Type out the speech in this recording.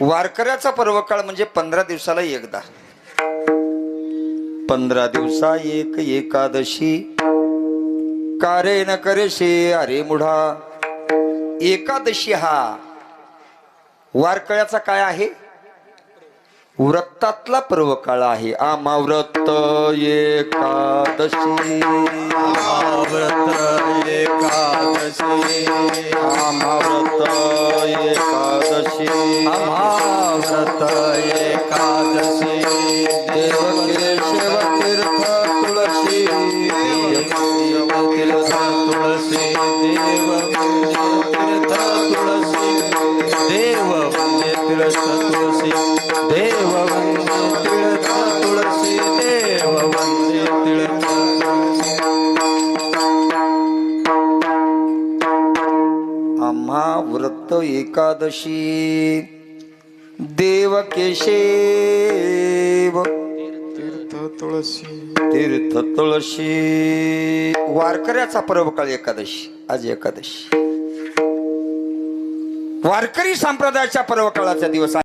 वारकऱ्याचा पर्वकाळ म्हणजे पंधरा दिवसाला एकदा. पंधरा दिवसा एक एकादशी. कारे न करेशे अरे मुढा. एकादशी हा वारकळ्याचा काय आहे? व्रतातला पर्व काळ आहे. आमाव्रत एकादशी. आमाव्रत एकादशी. आमाव्रत एकादशी व्रत एकादशी देवकेशव म्हणजे तीर्थ तुळशी तीर्थ तुळसी देव तीर्थ तुळसी देव वंदे तीर्थ तुळसी देव आम्हा व्रत एकादशी. देवकेशेव तीर्थ तुळसी तीर्थ तुळशी. वारकऱ्याचा पर्वकाळ एकादशी आज एकादशी. वारकरी संप्रदायाच्या पर्वकाळाचा दिवस